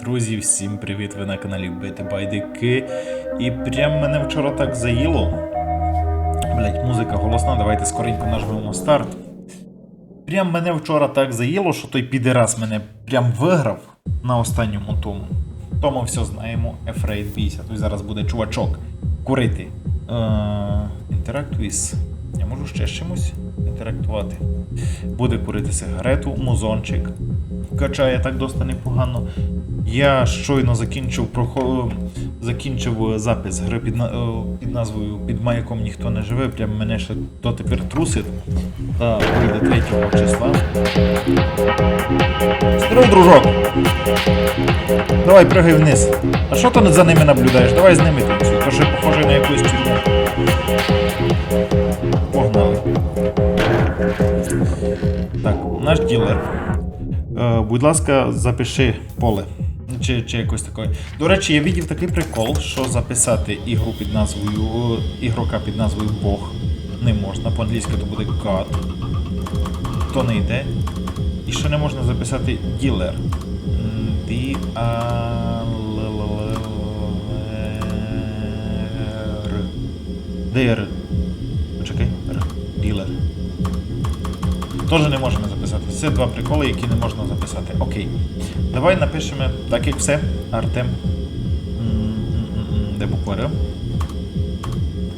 Друзі, всім привіт! Ви на каналі Бити Байдики. І прям мене вчора так заїло. Блять, музика голосна, давайте скоренько нажмемо старт. Прям мене вчора так заїло, що той підерас мене прям виграв на останньому тому. Тому все знаємо. Ефрейд бійся. Тут зараз буде чувачок курити. Е, Interact with. Я можу ще чимось інтерактувати. Буде курити сигарету, музончик. Качає так досить непогано. Я щойно закінчив прохо... закінчив запис гри під, на... е, під назвою Під маяком ніхто не живе. Прям мене ще дотепер трусить. Та вийде 3 числа. Здоров, дружок! Давай пригай вниз. А що ти за ними наблюдаєш? Давай з ними танцюй. То ще похоже на якусь тюрму. Погнали. Так, наш ділер. Е, будь ласка, запиши поле. Чи, чи якось таке. До речі, я видів такий прикол, що записати ігру під назвою ігрока під назвою Бог не можна. По-англійськи то буде God. То не йде. І ще не можна записати ділер. D A L L R. Де є Р? Почекай. Ділер. Теж не можемо записати. Це два приколи, які не можна записати. Окей. Давай напишемо так, як все. Артем. Де буква Р?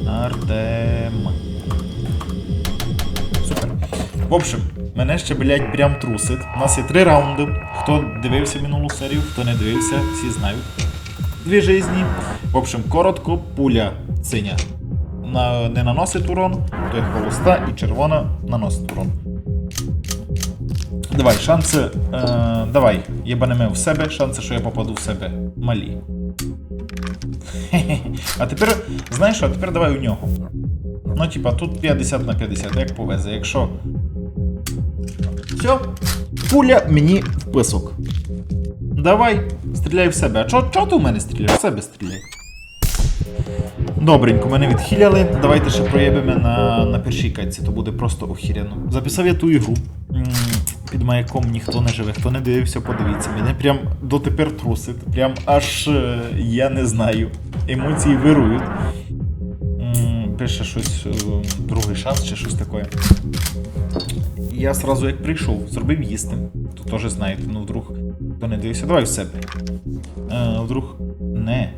Артем. Супер. В общем, мене ще, блядь, прям трусить. У нас є три раунди. Хто дивився минулу серію, хто не дивився, всі знають. Дві жизні. В общем, коротко, пуля синя не наносить урон, то є холоста і червона наносить урон. Давай, шанси. Е, давай, єбанемо в себе, шанси, що я попаду в себе малі. А тепер, знаєш а тепер давай у нього. Ну, типа, тут 50 на 50, як повезе. Якщо. Все, пуля мені в писок. Давай, стріляй в себе. А чого чо ти у мене стріляєш? В себе стріляй. Добренько, мене відхиляли. Давайте ще проєбемо на, на першій катці, то буде просто охіряно. Записав я ту ігру. Під маяком ніхто не живе, хто не дивився, подивіться. Мене прям дотепер трусить. Прям аж е, я не знаю. Емоції вирують. Пише щось, е, другий шанс чи щось таке. Я сразу як прийшов, зробив їсти. То теж знаєте, ну вдруг хто не дивився, давай в себе. Е, вдруг не.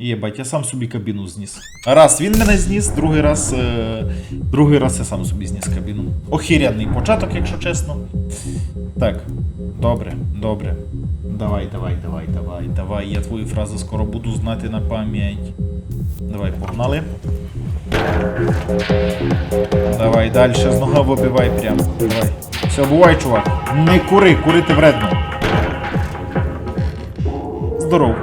Єбать, я сам собі кабіну зніс. Раз він мене зніс, другий раз. Е, другий раз я сам собі зніс кабіну. Охіряний початок, якщо чесно. Так, добре, добре. Давай, давай, давай, давай, давай. Я твою фразу скоро буду знати на пам'ять. Давай, погнали. Давай, далі, з нога вибивай прямо. Давай. Все, бувай, чувак. Не кури, курити вредно. Здоров.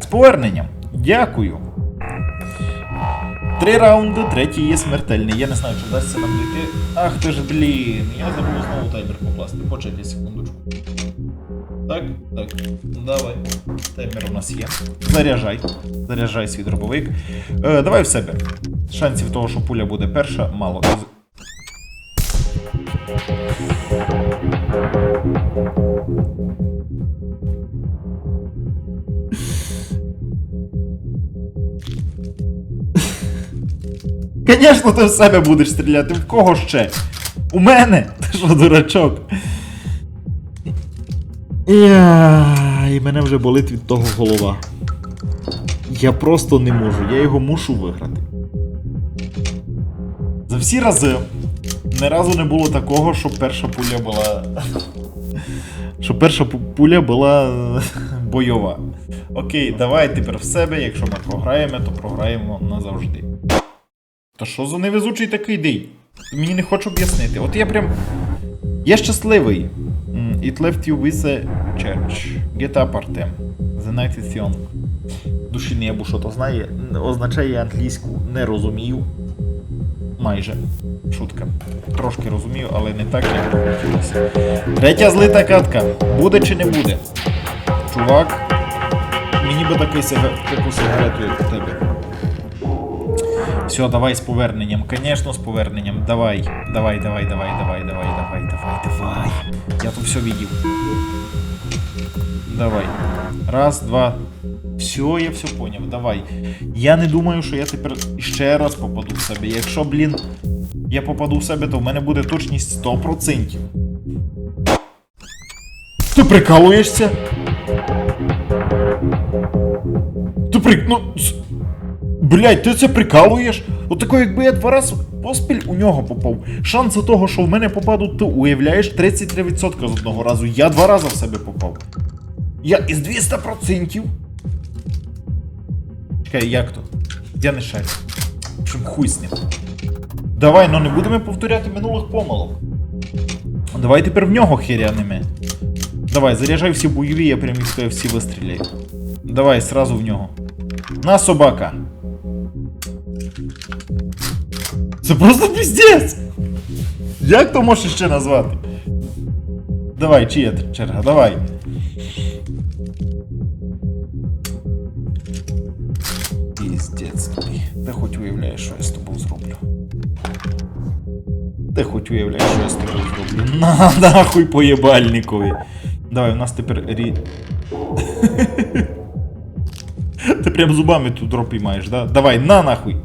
З поверненням. Дякую. Три раунди, третій є смертельний. Я не знаю, чи вдасться нам дійти. Ах ти ж блін, я забув знову таймер покласти. Почекай секундочку. Так, так. Давай. Таймер у нас є. Заряджай. Заряджай свій дробовик. Е, давай в себе. Шансів того, що пуля буде перша, мало. Звісно, ти в себе будеш стріляти. В кого ще? У мене? Ти що, дурачок? І мене вже болить від того голова. Я просто не можу, я його мушу виграти. За всі рази ні разу не було такого, щоб перша пуля була. Щоб перша пуля була е, бойова. Окей, давай тепер в себе, якщо ми програємо, то програємо назавжди. Та що за невезучий такий день? Мені не хочеш об'яснити. От я прям. Я щасливий. М, It left you with a church. Get up, Artem. The night is young. Душі небу, що то знає, означає англійську не розумію. Майже. Шутка. Трошки розумію, але не так, як хотілося. Третя злита катка. Буде чи не буде? Чувак, мені би такий сига- сигарету, як у тебе. Все, давай з поверненням. Конечно, з поверненням. Давай. Давай, давай, давай, давай, давай, давай, давай, давай. Я тут все видів. Давай. Раз, два. Все, я все поняв. Давай. Я не думаю, що я тепер ще раз попаду в себе. Якщо, блін, я попаду в себе, то в мене буде точність 100%. Ти прикалуєшся? Ти при... Ну... Блять, ти це прикалуєш? Отако, якби я два рази поспіль у нього попав. Шанси того, що в мене попадуть, ти уявляєш 33% з одного разу. Я два рази в себе попав. Я із 200%. Чекай, як то? Я не шарю. Чим хуй з ним. Давай, ну не будемо повторяти минулих помилок. Давай тепер в нього херянемо. Давай, заряджай всі бойові, я прям їх всі вистріляю. Давай, сразу в нього. На собака. Це просто піздець! Як то можеш ще назвати? Давай, чия черга, давай. Піздець тобі. Ти хоч уявляєш, що я з тобою зроблю. Ти хоч уявляєш, що я з тобою зроблю. На нахуй поєбальникові. Давай, у нас тепер рі. Ти прям зубами тут дроп маєш, да? Давай, на нахуй.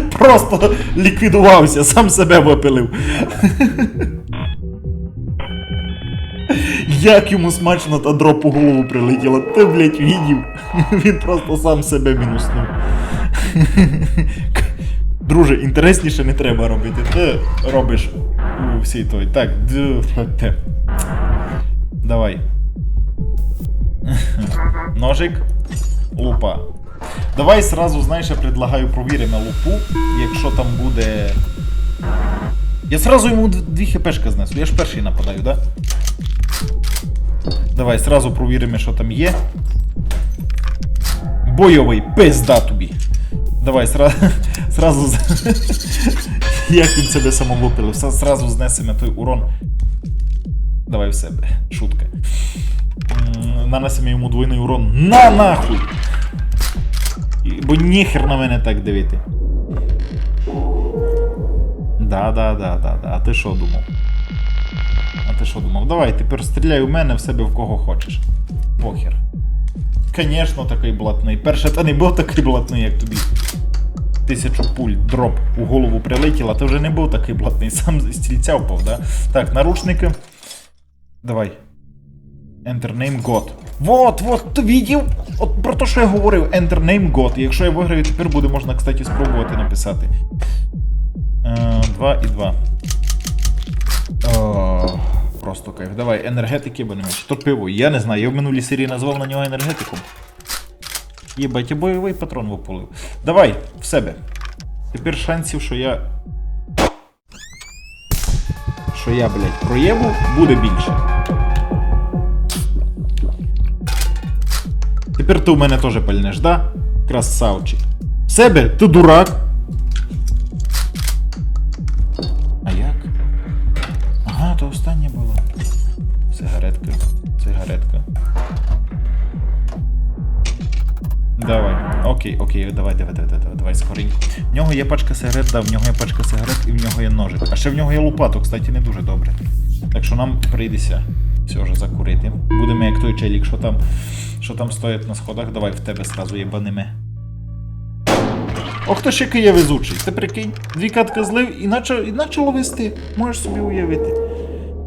Просто ліквідувався, сам себе випилив. Як йому смачно та дроп у голову прилетіло. Ти, блять, відів. Він просто сам себе мінуснув. Друже, інтересніше не треба робити. Ти робиш у всій той. Так. Давай. Ножик. Лупа. Давай сразу, знаєш, я предлагаю провіримо лупу, якщо там буде. Я сразу йому дв- дві хпшки знесу. Я ж перший нападаю, да? Давай сразу провіримо, що там є. Бойовий, пизда тобі. Давай, сразу, як він себе самовипилив, Са- сразу знесемо той урон. Давай в себе. Шутка. Нанесемо йому двойний урон. На нахуй! Бо ніхер на мене так дивити. Да, да, да, да, да. А ти що думав? А ти що думав? Давай, тепер стріляй у мене в себе в кого хочеш. Похер. Конечно, такий блатний. Перше, та не був такий блатний, як тобі. Тисячу пуль дроп у голову прилетіла, ти вже не був такий блатний, сам з стільця впав, да? Так, наручники. Давай. Enter name God. Вот, вот, видів? От про те, що я говорив, Enter name God. Якщо я виграю, тепер буде можна, кстати, спробувати написати. Е, Два і два. Просто кайф. Давай, енергетики будемо. Що пиво? Я не знаю, я в минулій серії назвав на нього енергетиком. Єбать, я бойовий патрон випулив. Давай, в себе. Тепер шансів, що я. Що я, блядь, проєбу, буде більше. Тепер ти у мене теж пальнеш, да? Красавчик. В себе? Ти дурак. А як? Ага, то останнє було. Сигаретка. Сигаретка. Давай. Окей, окей, давай, давай, давай, давай, давай, скоренько. В нього є пачка сигарет, да, в нього є пачка сигарет і в нього є ножик. А ще в нього є лопато, кстати, не дуже добре. Так що нам прийдеться все вже закурити. Будемо як той челік, що там, що там стоїть на сходах, давай в тебе сразу єбаними. Ох, то ще я везучий. Ти прикинь, дві катки злив і наче, і начало вести. Можеш собі уявити.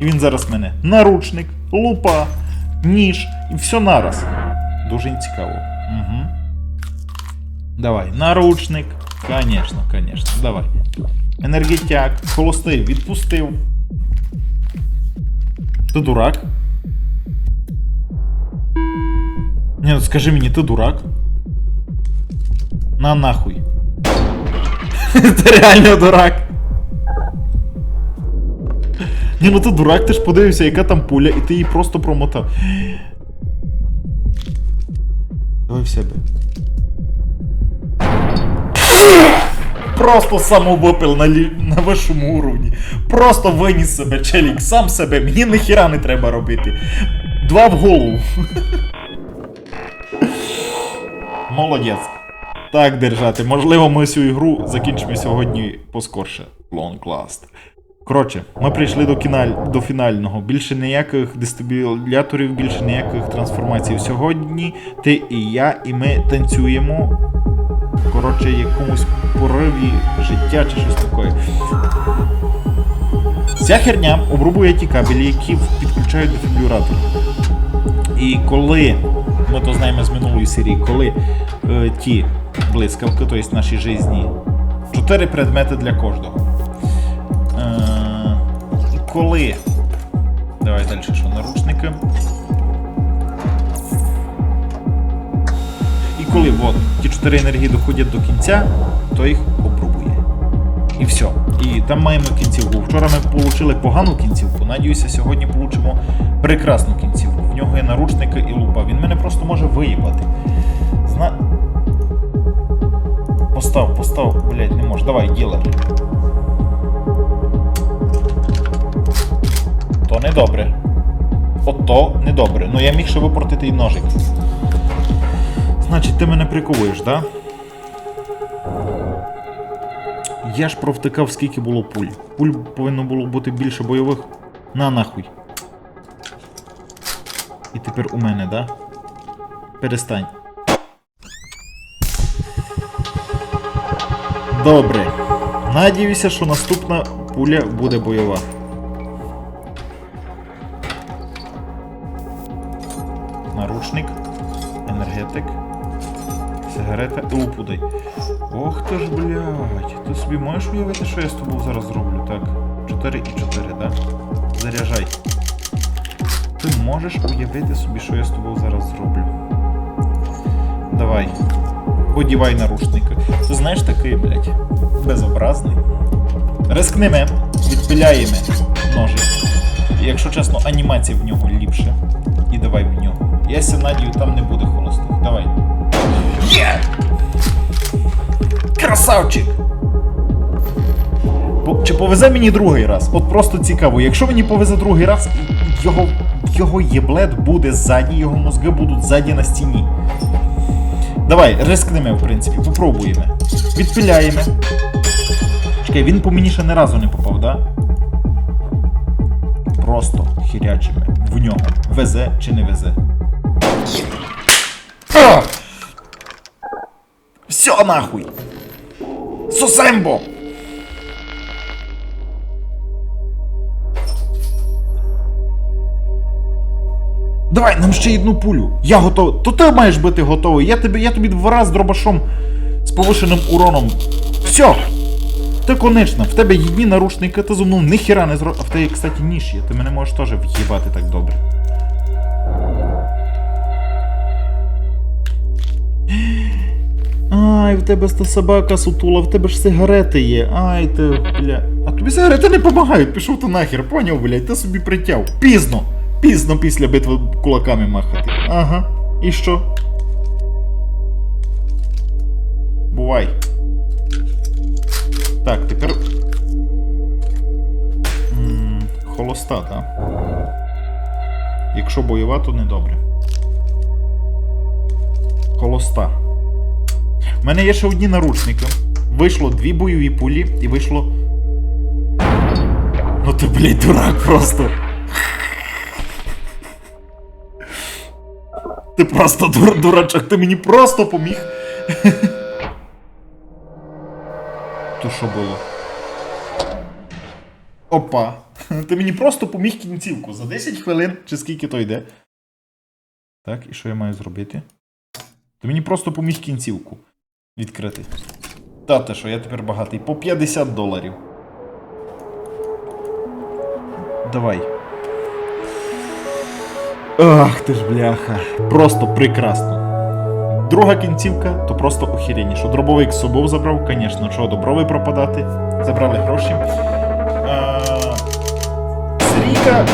І він зараз мене. Наручник, лупа, ніж і все нараз. Дуже цікаво. Угу. Давай, наручник. Конечно, конечно, давай. Енергетяк, холостий, відпустив. Ти дурак? Ні, ну скажи мені, ти дурак? На нахуй. Ти реально дурак. Ні, ну ти дурак, ти ж подивився, яка там пуля, і ти її просто промотав. Давай в себе. Просто самовипил на, лі... на вищому уровні. Просто виніс себе, челік, сам себе, мені ніхіра не треба робити. Два в голову. Молодець. Так держати. Можливо, ми цю ігру закінчимо сьогодні поскорше. Last. Коротше, ми прийшли до, кіналь... до фінального. Більше ніяких дестабіляторів, більше ніяких трансформацій. Сьогодні ти і я, і ми танцюємо. Коротше, якомусь пориві життя чи щось таке. Ця херня обрубує ті кабелі, які підключають дефібрилятор. І коли, ми то знаємо з минулої серії, коли е, ті блискавки, тобто наші жизні, чотири предмети для кожного. Е, коли. Давай далі, що наручники. Коли от, ті чотири енергії доходять до кінця, то їх обрубує. І все. І там маємо кінцівку. Вчора ми отримали погану кінцівку. Надіюся, сьогодні получимо прекрасну кінцівку. В нього є наручники і лупа. Він мене просто може виїбати. Зна... Постав, постав, блять, не може. Давай, ділер. То недобре. Ото недобре. Ну я міг ще випортити і ножик. Значить, ти мене приковуєш, да? Я ж провтикав, скільки було пуль. Пуль повинно було бути більше бойових. На нахуй. І тепер у мене, да? Перестань. Добре. Надіюся, що наступна пуля буде бойова. Наручник, енергетик, сигарета і лупудай. Ох ти ж, блядь. Ти собі можеш уявити, що я з тобою зараз зроблю? Так. 4 і 4, да? Заряджай. Ти можеш уявити собі, що я з тобою зараз зроблю. Давай. Одівай наручники. Ти знаєш такий, блядь, безобразний. Рискнемо, відпиляємо ножик. Якщо чесно, анімація в нього ліпше. І давай в нього. Я сенадію там не буде холостих. Давай. Є! Красавчик! Чи повезе мені другий раз? От просто цікаво. Якщо мені повезе другий раз, його, його єблет буде ззаді, його мозги будуть ззаді на стіні. Давай, рискнемо, в принципі, попробуємо. Відпиляємо. Чекай, він по мені ще не разу не попав, да? Просто хірячимо в нього. Везе чи не везе. Все нахуй! Сосембо! Давай, нам ще одну пулю. Я готовий. То ти маєш бути готовий. Я тобі, я тобі два з дробашом з повишеним уроном. Все! Ти конечно, в тебе єдні наручники, ти зо ніхіра не зро... А в тебе, кстати, ніж є. Ти мене можеш теж в'їбати так добре. Ай, в тебе ста собака сутула, в тебе ж сигарети є. Ай, ти, бля. А тобі сигарети не допомагають, пішов ти нахер, поняв, блядь, ти собі притяв. Пізно! Пізно після битви кулаками махати. Ага. І що? Бувай. Так, тепер. М, Холоста, так? Якщо бойова, то недобре. Холоста. У мене є ще одні наручники. Вийшло дві бойові пулі і вийшло. Ну ти, блядь, дурак просто. Ти просто дур, дурачок, ти мені просто поміг. То що було? Опа. Ти мені просто поміг кінцівку за 10 хвилин, чи скільки то йде. Так, і що я маю зробити? Ти мені просто поміг кінцівку відкрити. Та ти що, я тепер багатий. По 50 доларів. Давай. Ах ти ж бляха. Просто прекрасно. Друга кінцівка то просто охерення. Що дробовик з собою забрав, звісно, чого добровий пропадати. Забрали гроші. Серійка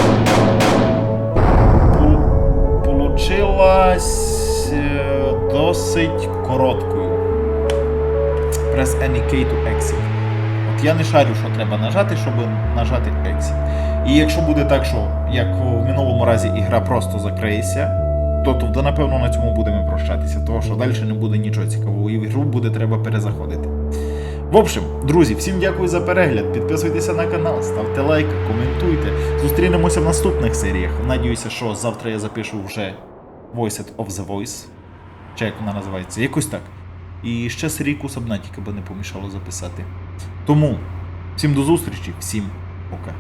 получилась е, досить короткою. Press any key to exit. От Я не шарю, що треба нажати, щоб нажати Exit. І якщо буде так, що як в минулому разі ігра просто закриється, то тобто, напевно, на цьому будемо прощатися, тому що далі не буде нічого цікавого, і в ігру буде треба перезаходити. В общем, друзі, всім дякую за перегляд. Підписуйтеся на канал, ставте лайк, коментуйте. Зустрінемося в наступних серіях. Надіюся, що завтра я запишу вже Voice of the Voice. Чи як вона називається? Якось так. І ще серійку сабнатіки би не помішало записати. Тому всім до зустрічі, всім пока.